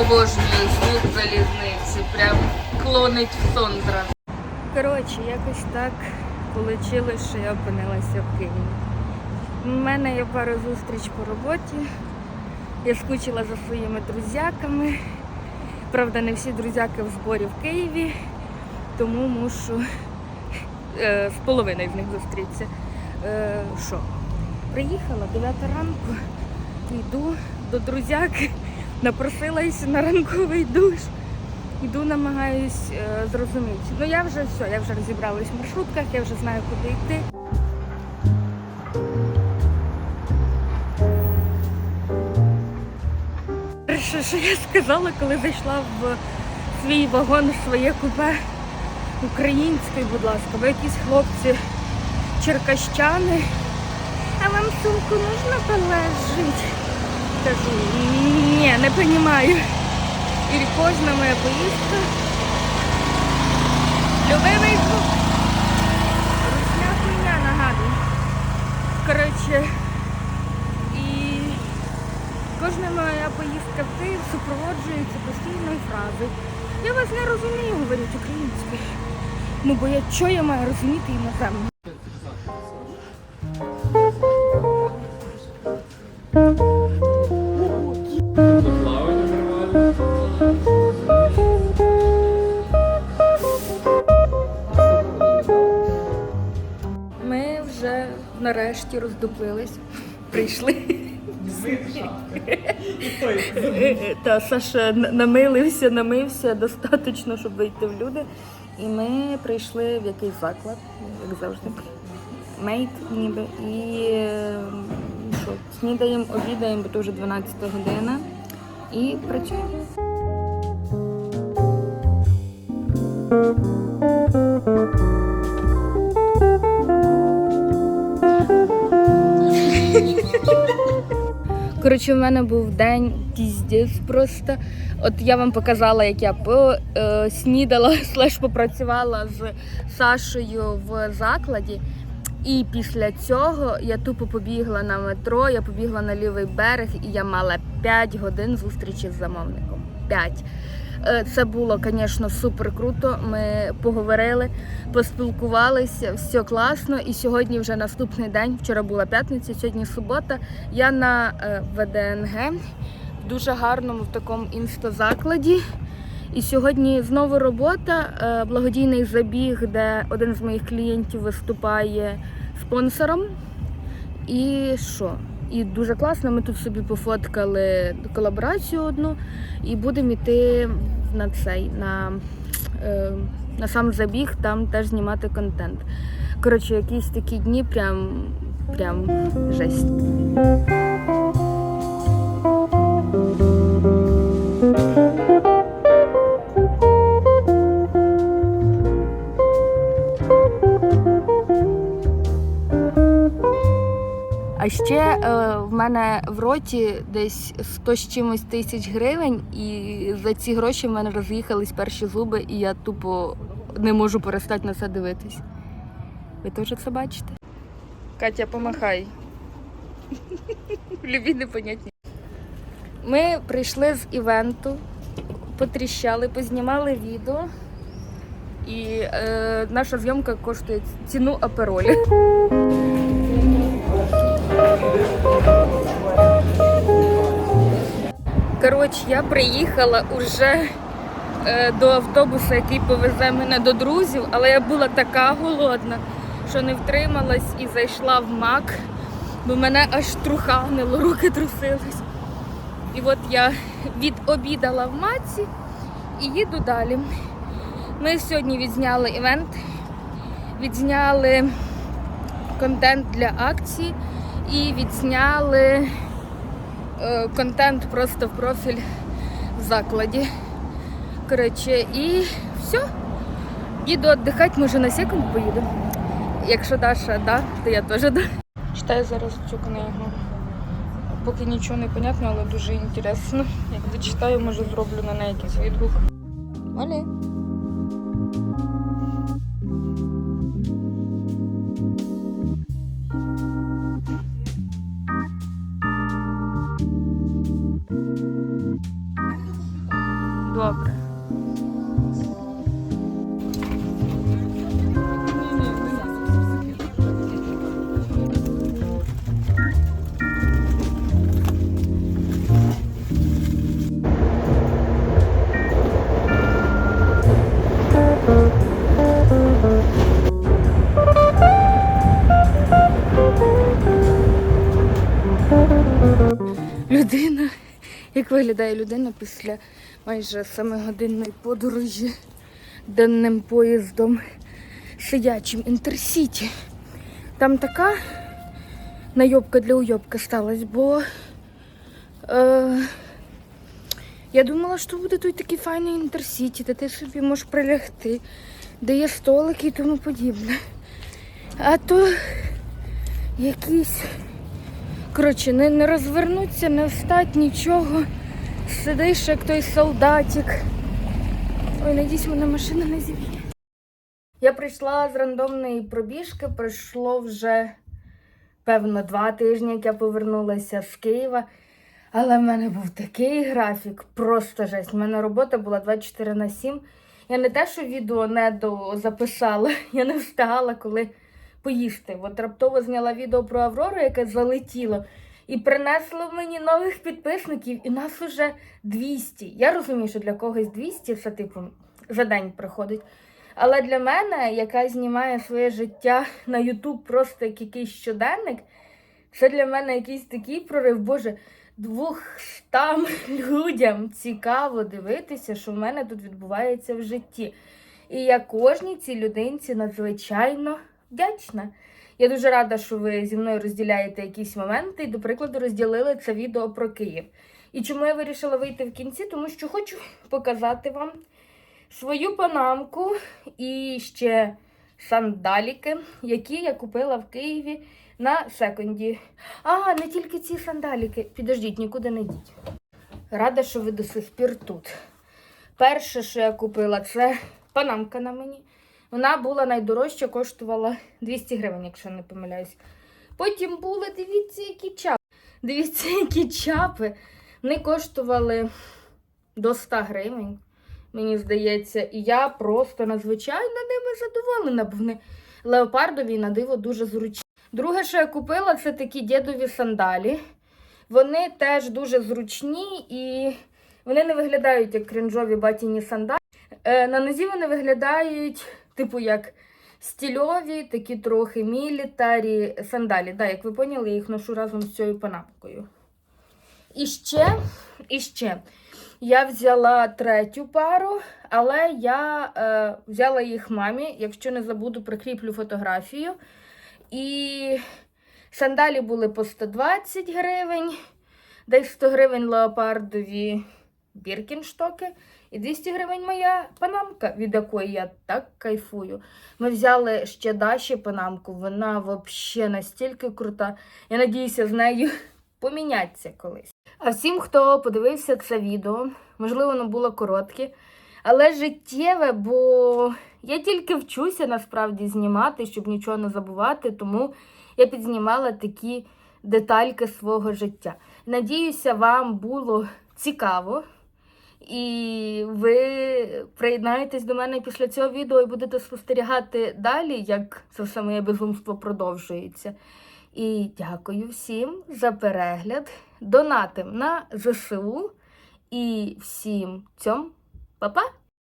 обожнюю звук залізниці. Прям клонить в сон зразу. Коротше, якось так вийшло, що я опинилася в Києві. У мене є пара зустріч по роботі. Я скучила за своїми друзяками. Правда, не всі друзяки в зборі в Києві, тому мушу е, з половиною з них зустрітися. Е, що? Приїхала 9 ранку, йду до друзяки, напросилася на ранковий душ. Йду, намагаюсь е, зрозуміти. Ну я вже все, я вже розібралась в маршрутках, я вже знаю, куди йти. Перше, що я сказала, коли зайшла в свій вагон, в своє купе український, будь ласка, бо якісь хлопці черкащани. А вам сумку можна положити? Кажу, не розумію. І кожна моя поїздка. Любимий звук. Русня хуйня нагадую. Коротше, і кожна моя поїздка в Київ супроводжується постійною фразою. Я вас не розумію, говорять українською. Ну бо я що я маю розуміти іноземно? Нарешті роздуплились. Прийшли. Та Саша намилився, намився достатньо, щоб вийти в люди. І ми прийшли в якийсь заклад, як завжди. Мейт ніби. І е, що, снідаємо, обідаємо, бо то вже 12 година. І працюємо. Коротше, в мене був день піздець просто. От я вам показала, як я поснідала, слеш попрацювала з Сашою в закладі. І після цього я тупо побігла на метро, я побігла на лівий берег, і я мала 5 годин зустрічі з замовником. 5. Е, Це було, звісно, супер круто. Ми поговорили, поспілкувалися, все класно. І сьогодні вже наступний день. Вчора була п'ятниця, сьогодні субота. Я на е, ВДНГ в дуже гарному в такому інстазакладі. І сьогодні знову робота, е, благодійний забіг, де один з моїх клієнтів виступає спонсором. І що? І дуже класно. Ми тут собі пофоткали колаборацію одну і будемо йти на цей, на, е, на сам забіг, там теж знімати контент. Коротше, якісь такі дні прям, прям жесть. А ще е, в мене в роті десь 100 з чимось тисяч гривень, і за ці гроші в мене роз'їхались перші зуби, і я тупо не можу перестати на це дивитись. Ви теж це бачите? Катя, помахай. Любі непонятні. Ми прийшли з івенту, потріщали, познімали відео. І е, наша зйомка коштує ціну аперолі. Коротше, я приїхала уже е, до автобуса, який повезе мене до друзів, але я була така голодна, що не втрималась і зайшла в мак, бо мене аж труханило, руки трусились. І от я відобідала в маці і їду далі. Ми сьогодні відзняли івент, відзняли контент для акції і відзняли е, контент просто в профіль в закладі. Коротше, і все. Їду віддихати, може на секунд поїду. Якщо Даша да, то я теж да. Читаю зараз цю книгу. Поки нічого не понятно, але дуже інтересно. Як дочитаю, може зроблю на неї якийсь відгук. Добре. Людина, як виглядає людина після майже семигодинної подорожі денним поїздом сидячим інтерсіті. Там така найобка для уйобка сталася, бо е, я думала, що буде тут такий файний інтерсіті, де ти собі можеш прилягти, де є столики і тому подібне. А то якісь. Коротше, не, не розвернуться, не встать нічого. Сидиш, як той солдатик. Ой, надіюсь, мене машина не зіб'є. Я прийшла з рандомної пробіжки, пройшло вже, певно, два тижні, як я повернулася з Києва. Але в мене був такий графік, просто жесть. У мене робота була 24 на 7. Я не те, що відео не записала, я не встигала, коли поїсти. От раптово зняла відео про Аврору, яке залетіло, і принесло мені нових підписників, і нас уже 200. Я розумію, що для когось 200 це типу за день приходить. Але для мене, яка знімає своє життя на YouTube просто як якийсь щоденник, це для мене якийсь такий прорив. Боже, двохстам людям цікаво дивитися, що в мене тут відбувається в житті. І я кожній цій людинці надзвичайно вдячна. Я дуже рада, що ви зі мною розділяєте якісь моменти і, до прикладу, розділили це відео про Київ. І чому я вирішила вийти в кінці? Тому що хочу показати вам свою панамку і ще сандаліки, які я купила в Києві на секунді. А, не тільки ці сандаліки. Підождіть, нікуди не йдіть. Рада, що ви до сих пір тут. Перше, що я купила, це панамка на мені. Вона була найдорожча, коштувала 200 гривень, якщо не помиляюсь. Потім були, дивіться, які чапи. Дивіться, які чапи. Вони коштували до 100 гривень, мені здається. І я просто надзвичайно ними задоволена, бо вони леопардові на диво дуже зручні. Друге, що я купила, це такі дідові сандалі. Вони теж дуже зручні і вони не виглядають як крінжові батіні сандалі. Е, на нозі вони виглядають, типу, як стільові, такі трохи мілітарі сандалі. Да, як ви поняли, я їх ношу разом з цією панапкою. І ще, і ще. Я взяла третю пару, але я е, взяла їх мамі. Якщо не забуду, прикріплю фотографію. І сандалі були по 120 гривень, десь 100 гривень леопардові біркінштоки. І 200 гривень моя панамка, від якої я так кайфую. Ми взяли ще Даші панамку, вона взагалі настільки крута. Я надіюся, з нею помінятися колись. А всім, хто подивився це відео, можливо, воно було коротке, але життєве, бо я тільки вчуся насправді знімати, щоб нічого не забувати, тому я підзнімала такі детальки свого життя. Надіюся, вам було цікаво. І ви приєднаєтесь до мене після цього відео і будете спостерігати далі, як це все моє безумство продовжується. І дякую всім за перегляд. Донатим на ЗСУ. І всім цьом, па-па!